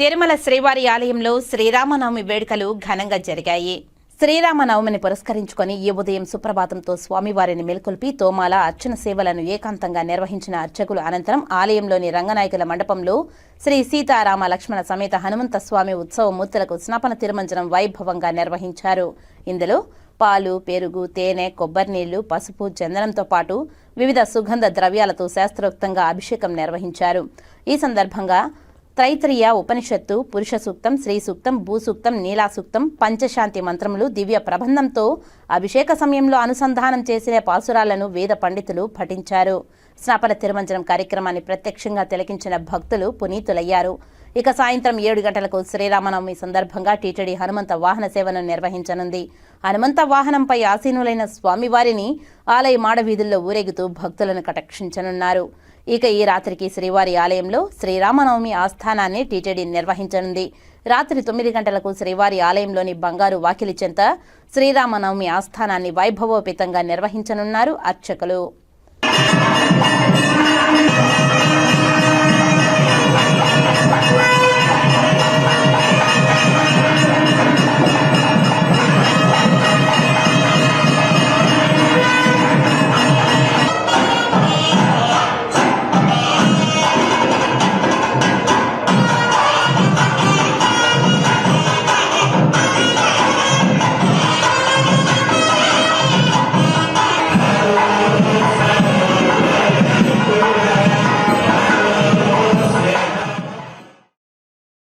తిరుమల శ్రీవారి ఆలయంలో శ్రీరామనవమి వేడుకలు ఘనంగా జరిగాయి. శ్రీరామనవమిని పురస్కరించుకొని ఈ ఉదయం సుప్రభాతంతో స్వామివారిని మేల్కొల్పి తోమాల అర్చన సేవలను ఏకాంతంగా నిర్వహించిన అర్చకులు అనంతరం ఆలయంలోని రంగనాయకుల మండపంలో శ్రీ సీతారామ లక్ష్మణ సమేత హనుమంత స్వామి ఉత్సవ మూర్తులకు స్నాపన తిరుమంజనం వైభవంగా నిర్వహించారు. ఇందులో పాలు పెరుగు తేనె కొబ్బరి నీళ్ళు పసుపు చందనంతో పాటు వివిధ సుగంధ ద్రవ్యాలతో శాస్త్రోక్తంగా అభిషేకం నిర్వహించారు. ఈ సందర్భంగా త్రైత్రియ ఉపనిషత్తు పురుష సూక్తం శ్రీ సూక్తం భూసూక్తం నీలా సూక్తం పంచశాంతి మంత్రములు దివ్య ప్రబంధంతో అభిషేక సమయంలో అనుసంధానం చేసిన పాసురాలను వేద పండితులు పఠించారు. స్నాపన తిరుమంజనం కార్యక్రమాన్ని ప్రత్యక్షంగా తిలకించిన భక్తులు పునీతులయ్యారు. ఇక సాయంత్రం ఏడు గంటలకు శ్రీరామనవమి సందర్భంగా టీటీడీ హనుమంత వాహన సేవను నిర్వహించనుంది. హనుమంత వాహనంపై ఆసీనులైన స్వామివారిని ఆలయ మాడవీధుల్లో ఊరేగుతూ భక్తులను కటాక్షించనున్నారు. ఇక ఈ రాత్రికి శ్రీవారి ఆలయంలో శ్రీరామనవమి ఆస్థానాన్ని టీటీడీ నిర్వహించనుంది. రాత్రి తొమ్మిది గంటలకు శ్రీవారి ఆలయంలోని బంగారు వాకిలి చెంత శ్రీరామనవమి ఆస్థానాన్ని వైభవోపేతంగా నిర్వహించనున్నారు అర్చకులు.